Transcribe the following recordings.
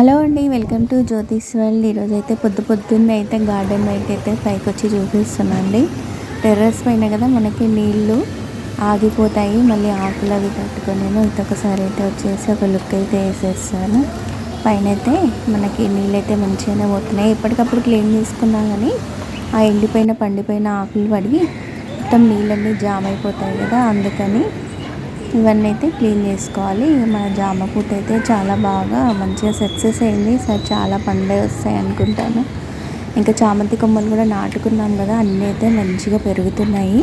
Hello అండి welcome to Jyothish world. ఈరోజు అయితే పొద్దు పొద్దున్నే అయితే గార్డెన్ బయట అయితే పైకి వచ్చి చూపిస్తున్నాండి టెర్రస్ పైన కదా మనకి నీళ్ళు ఆగిపోతాయి మళ్ళీ ఆకులు అవి కట్టుకొని ఇంకొకసారి అయితే వచ్చేసి ఒక లుక్ అయితే వేసేస్తాను. పైన అయితే మనకి నీళ్ళు అయితే మంచిగానే పోతున్నాయి. ఎప్పటికప్పుడు క్లీన్ చేసుకున్నా కానీ ఆ ఎండిపోయిన పండిపోయిన ఆకులు పడి మొత్తం నీళ్ళన్నీ జామ్ అయిపోతాయి కదా అందుకని ఇవన్నీ అయితే క్లీన్ చేసుకోవాలి. మన జామ పూట అయితే చాలా బాగా మంచిగా సక్సెస్ అయింది. సార్ చాలా పండే వస్తాయి అనుకుంటాను. ఇంకా చామంతి కొమ్మలు కూడా నాటుకున్నాం కదా అన్నీ అయితే మంచిగా పెరుగుతున్నాయి.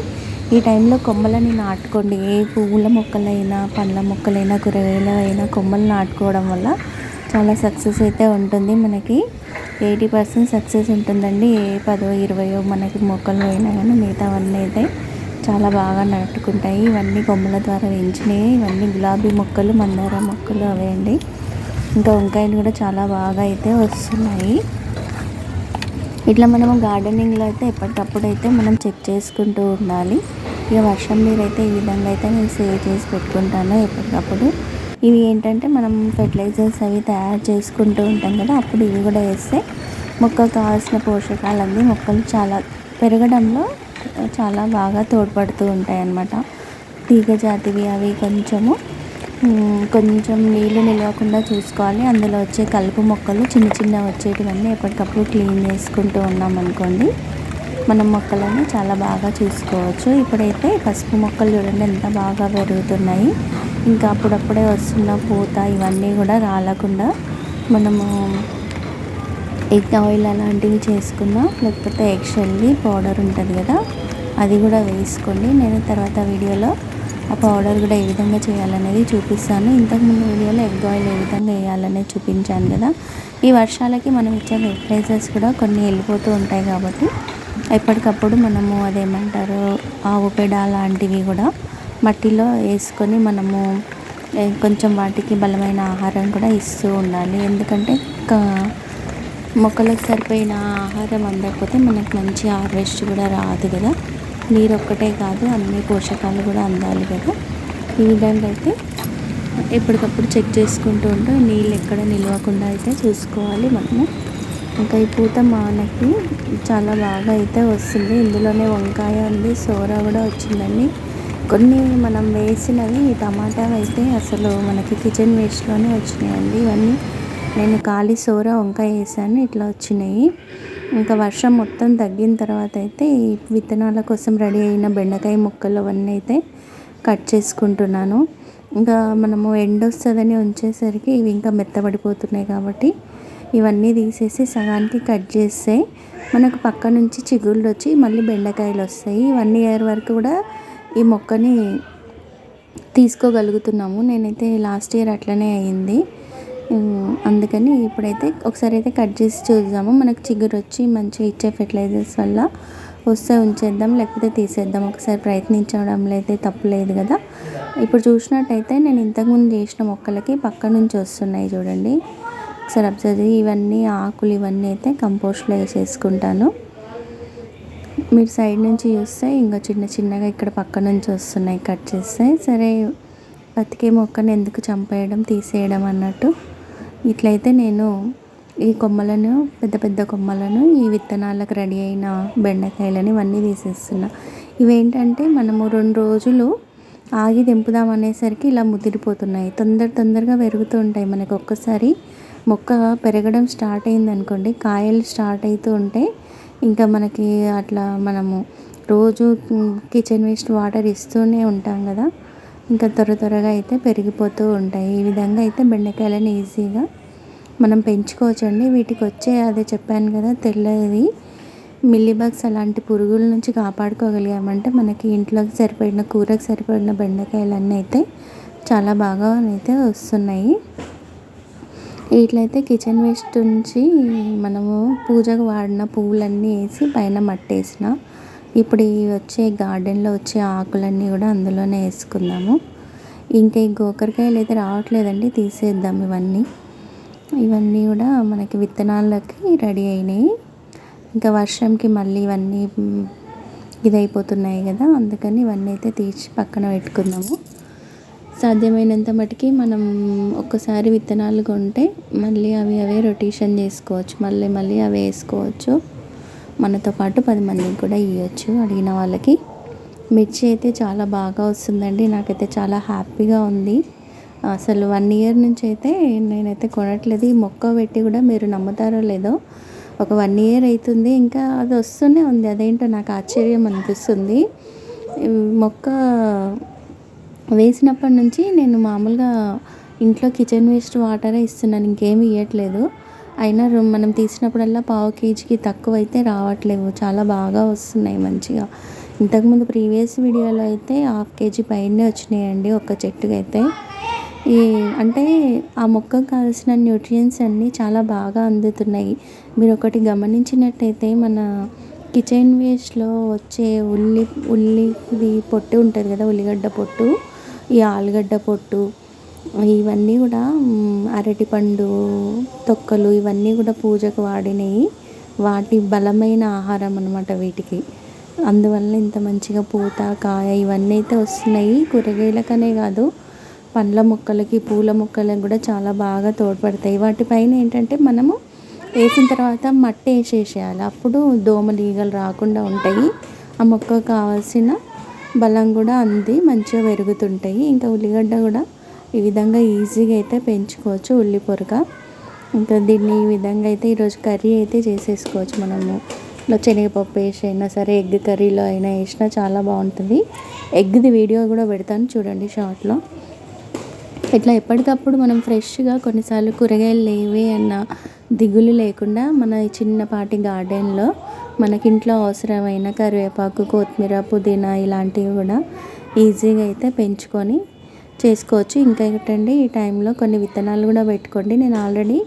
ఈ టైంలో కొమ్మలని నాటుకోండి. ఏ పువ్వుల మొక్కలైనా పండ్ల మొక్కలైనా కూరగాయలు అయినా కొమ్మలు నాటుకోవడం వల్ల చాలా సక్సెస్ అయితే ఉంటుంది. మనకి ఎయిటీ పర్సెంట్ సక్సెస్ ఉంటుందండి. ఏ పదో ఇరవయో మనకి మొక్కలు అయినా కానీ మిగతావన్నీ అయితే చాలా బాగా నాటుకుంటాయి ఇవన్నీ కొమ్మల ద్వారా పెంచినాయి. ఇవన్నీ గులాబీ మొక్కలు మందార మొక్కలు అవే అండి. ఇంకా వంకాయలు కూడా చాలా బాగా అయితే వస్తున్నాయి. ఇట్లా మనము గార్డెనింగ్లో అయితే ఎప్పటికప్పుడు అయితే మనం చెక్ చేసుకుంటూ ఉండాలి. ఇక వర్షం నీరు అయితే ఈ విధంగా అయితే నేను సేవ్ చేసి పెట్టుకుంటాను ఎప్పటికప్పుడు. ఇవి ఏంటంటే మనం ఫెర్టిలైజర్స్ అవి తయారు చేసుకుంటూ ఉంటాం కదా అప్పుడు ఇవి కూడా వేస్తే మొక్కకు కావాల్సిన పోషకాలన్నీ మొక్కలు చాలా పెరగడంలో చాలా బాగా తోడ్పడుతూ ఉంటాయి అన్నమాట తీగ జాతివి అవి కొంచెము కొంచెం నీళ్ళు నిలవకుండా చూసుకోవాలి. అందులో వచ్చే కలుపు మొక్కలు చిన్న చిన్న వచ్చేటివన్నీ ఎప్పటికప్పుడు క్లీన్ చేసుకుంటూ ఉన్నాం అనుకోండి మనం మొక్కలను చాలా బాగా చూసుకోవచ్చు. ఇప్పుడైతే పసుపు మొక్కలు చూడండి ఎంత బాగా పెరుగుతున్నాయి. ఇంకా అప్పుడప్పుడే వస్తున్న పూత ఇవన్నీ కూడా రాలకుండా మనము ఎగ్ ఆయిల్ అలాంటివి చేసుకున్నా లేకపోతే ఎగ్ షెల్ది పౌడర్ ఉంటుంది కదా అది కూడా వేసుకోండి. నేను తర్వాత వీడియోలో ఆ పౌడర్ కూడా ఏ విధంగా చేయాలనేది చూపిస్తాను. ఇంతకుముందు వీడియోలో ఎగ్ ఆయిల్ ఏ విధంగా వేయాలనేది చూపించాను కదా. ఈ వర్షాలకి మనం ఇచ్చే ఫెర్టిలైజర్స్ కూడా కొన్ని వెళ్ళిపోతూ ఉంటాయి కాబట్టి ఎప్పటికప్పుడు మనము అదేమంటారు ఆవు పెడ లాంటివి కూడా మట్టిలో వేసుకొని మనము కొంచెం వాటికి బలమైన ఆహారం కూడా ఇస్తూ ఉండాలి. ఎందుకంటే మొక్కలకు సరిపోయిన ఆహారం అందకపోతే మనకు మంచి హార్వెస్ట్ కూడా రాదు కదా. నీరు ఒక్కటే కాదు అన్ని పోషకాలు కూడా అందాలి కదా. ఈ విధంగా అయితే ఎప్పటికప్పుడు చెక్ చేసుకుంటూ ఉంటూ నీళ్ళు ఎక్కడ నిలవకుండా అయితే చూసుకోవాలి మనము. ఇంకా ఈ పూత మనకి చాలా బాగా అయితే వస్తుంది. ఇందులోనే వంకాయ ఉంది సోర కూడా వచ్చిందండి. కొన్ని మనం వేసినవి ఈ టమాటా అయితే అసలు మనకి కిచెన్ వేస్ట్లోనే వచ్చినాయండి. ఇవన్నీ నేను ఖాళీ సోర వంకాయ వేసాను ఇట్లా వచ్చినాయి. ఇంకా వర్షం మొత్తం తగ్గిన తర్వాత అయితే ఈ విత్తనాల కోసం రెడీ అయిన బెండకాయ ముక్కలు అవన్నీ అయితే కట్ చేసుకుంటున్నాను. ఇంకా మనము ఎండ వస్తుందని ఉంచేసరికి ఇవి ఇంకా మెత్తబడిపోతున్నాయి కాబట్టి ఇవన్నీ తీసేసి సగానికి కట్ చేస్తే మనకు పక్క నుంచి చిగుళ్ళు వచ్చి మళ్ళీ బెండకాయలు వస్తాయి. వన్ ఇయర్ వరకు కూడా ఈ మొక్కని తీసుకోగలుగుతున్నాము. నేనైతే లాస్ట్ ఇయర్ అట్లనే అయింది. అందుకని ఇప్పుడైతే ఒకసారి అయితే కట్ చేసి చూద్దాము. మనకు చిగురు వచ్చి మంచిగా ఇచ్చే ఫెర్టిలైజర్స్ వల్ల వస్తే ఉంచేద్దాం లేకపోతే తీసేద్దాం. ఒకసారి ప్రయత్నించడంలో అయితే తప్పులేదు కదా. ఇప్పుడు చూసినట్టయితే నేను ఇంతకుముందు చేసిన మొక్కలకి పక్క నుంచి వస్తున్నాయి చూడండి. ఒకసారి అబ్జర్వ్ ఇవన్నీ ఆకులు ఇవన్నీ అయితే కంపోస్ట్లో వేసేసుకుంటాను. మీరు సైడ్ నుంచి చూస్తే ఇంకా చిన్న చిన్నగా ఇక్కడ పక్క నుంచి వస్తున్నాయి కట్ చేస్తే. సరే బతికే మొక్కను ఎందుకు చంపేయడం తీసేయడం అన్నట్టు. ఇట్లయితే నేను ఈ కొమ్మలను పెద్ద పెద్ద కొమ్మలను ఈ విత్తనాలకు రెడీ అయిన బెండకాయలని ఇవన్నీ తీసేస్తున్నా. ఇవేంటంటే మనము రెండు రోజులు ఆగి తెంపుదాం అనేసరికి ఇలా ముదిరిపోతున్నాయి. తొందర తొందరగా పెరుగుతూ ఉంటాయి. మనకు ఒక్కసారి మొక్క పెరగడం స్టార్ట్ అయింది అనుకోండి కాయలు స్టార్ట్ అవుతూ ఉంటే ఇంకా మనకి అట్లా మనము రోజు కిచెన్ వేస్ట్ వాటర్ ఇస్తూనే ఉంటాం కదా. ఇంకా త్వర త్వరగా అయితే పెరిగిపోతూ ఉంటాయి. ఈ విధంగా అయితే బెండకాయలను ఈజీగా మనం పెంచుకోవచ్చండి. వీటికి వచ్చే అదే చెప్పాను కదా తెల్లది మిల్లీబగ్స్ అలాంటి పురుగుల నుంచి కాపాడుకోగలిగామంటే మనకి ఇంట్లోకి సరిపడిన కూరకు సరిపడిన బెండకాయలన్నీ అయితే చాలా బాగా అయితే వస్తున్నాయి. ఇట్లయితే కిచెన్ వేస్ట్ నుంచి మనము పూజకు వాడిన పువ్వులన్నీ వేసి పైన మట్టేసిన ఇప్పుడు ఈ వచ్చే గార్డెన్లో వచ్చే ఆకులన్నీ కూడా అందులోనే వేసుకుందాము. ఇంకా ఈ గోకరకాయలు అయితే రావట్లేదండి తీసేద్దాం ఇవన్నీ. ఇవన్నీ కూడా మనకి విత్తనాలకి రెడీ అయినాయి. ఇంకా వర్షంకి మళ్ళీ ఇవన్నీ ఇదైపోతున్నాయి కదా అందుకని ఇవన్నీ అయితే తీసి పక్కన పెట్టుకుందాము. సాధ్యమైనంత మటుకి మనం ఒక్కసారి విత్తనాలు కొంటే మళ్ళీ అవి అవే రొటేషన్ చేసుకోవచ్చు మళ్ళీ మళ్ళీ అవి వేసుకోవచ్చు. మనతో పాటు పది మందికి కూడా ఇవ్వచ్చు అడిగిన వాళ్ళకి. మిర్చి అయితే చాలా బాగా వస్తుందండి. నాకైతే చాలా హ్యాపీగా ఉంది. అసలు వన్ ఇయర్ నుంచి అయితే నేనైతే కొనట్లేదు. ఈ మొక్క పెట్టి కూడా మీరు నమ్ముతారో లేదో ఒక వన్ ఇయర్ అవుతుంది ఇంకా అది వస్తూనే ఉంది. అదేంటో నాకు ఆశ్చర్యం అనిపిస్తుంది. మొక్క వేసినప్పటి నుంచి నేను మామూలుగా ఇంట్లో కిచెన్ వేస్ట్ వాటరే ఇస్తున్నాను. ఇంకేమి ఇవ్వట్లేదు అయినా మనం తీసినప్పుడల్లా పావు కేజీకి తక్కువ అయితే రావట్లేవు. చాలా బాగా వస్తున్నాయి మంచిగా. ఇంతకుముందు ప్రీవియస్ వీడియోలో అయితే హాఫ్ కేజీ పైనే వచ్చినాయండి ఒక చెట్టుకి అయితే ఈ అంటే ఆ మొక్కకు కావాల్సిన న్యూట్రియన్స్ అన్నీ చాలా బాగా అందుతున్నాయి. మీరు ఒకటి గమనించినట్టయితే మన కిచెన్ వేస్ట్లో వచ్చే ఉల్లి ఉల్లిది పొట్టు ఉంటుంది కదా ఉల్లిగడ్డ పొట్టు ఈ ఆలుగడ్డ పొట్టు ఇవన్నీ కూడా అరటిపండు తొక్కలు ఇవన్నీ కూడా పూజకు వాడినవి వాటి బలమైన ఆహారం అనమాట వీటికి. అందువల్ల ఇంత మంచిగా పూత కాయ ఇవన్నీ అయితే వస్తున్నాయి. కూరగాయలకనే కాదు పండ్ల మొక్కలకి పూల మొక్కలకు కూడా చాలా బాగా తోడ్పడతాయి. వాటిపైన ఏంటంటే మనము వేసిన తర్వాత మట్టి వేసేసేయాలి. అప్పుడు దోమలు ఈగలు రాకుండా ఉంటాయి. ఆ మొక్కకు కావాల్సిన బలం కూడా అంది మంచిగా పెరుగుతుంటాయి. ఇంకా ఉల్లిగడ్డ కూడా ఈ విధంగా ఈజీగా అయితే పెంచుకోవచ్చు ఉల్లి పొరక. ఇంకా దీన్ని ఈ విధంగా అయితే ఈరోజు కర్రీ అయితే చేసేసుకోవచ్చు మనము. శనగపప్పు వేసి అయినా సరే ఎగ్ కర్రీలో అయినా వేసినా చాలా బాగుంటుంది. ఎగ్ది వీడియో కూడా పెడతాను చూడండి షార్ట్లో. ఇట్లా ఎప్పటికప్పుడు మనం ఫ్రెష్గా కొన్నిసార్లు కూరగాయలు లేవి అన్న దిగులు లేకుండా మన చిన్నపాటి గార్డెన్లో మనకింట్లో అవసరమైన కరివేపాకు కొత్తిమీర పుదీనా ఇలాంటివి కూడా ఈజీగా అయితే పెంచుకొని చేసుకోవచ్చు. ఇంకా ఏంటండి ఈ టైంలో కొన్ని విత్తనాలు కూడా పెట్టుకోండి. నేను ఆల్రెడీ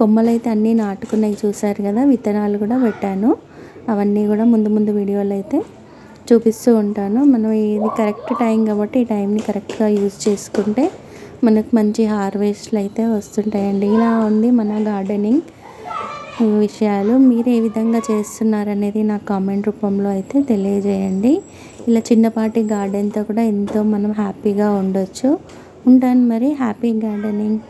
కొమ్మలు అయితే అన్నీ నాటుకున్నాయి చూసారు కదా విత్తనాలు కూడా పెట్టాను. అవన్నీ కూడా ముందు ముందు వీడియోలు అయితే చూపిస్తూ ఉంటాను. మనం ఇది కరెక్ట్ టైం కాబట్టి ఈ టైంని కరెక్ట్గా యూజ్ చేసుకుంటే మనకు మంచి హార్వెస్ట్లు అయితే వస్తుంటాయండి. ఇలా ఉంది మన గార్డెనింగ్ విషయాలు. మీరు ఏ విధంగా చేస్తున్నారనేది నాకు కామెంట్ రూపంలో అయితే తెలియజేయండి. ఇలా చిన్నపాటి గార్డెన్తో కూడా ఎంతో మనం హ్యాపీగా ఉండొచ్చు. ఉంటాను మరి హ్యాపీ గార్డెనింగ్.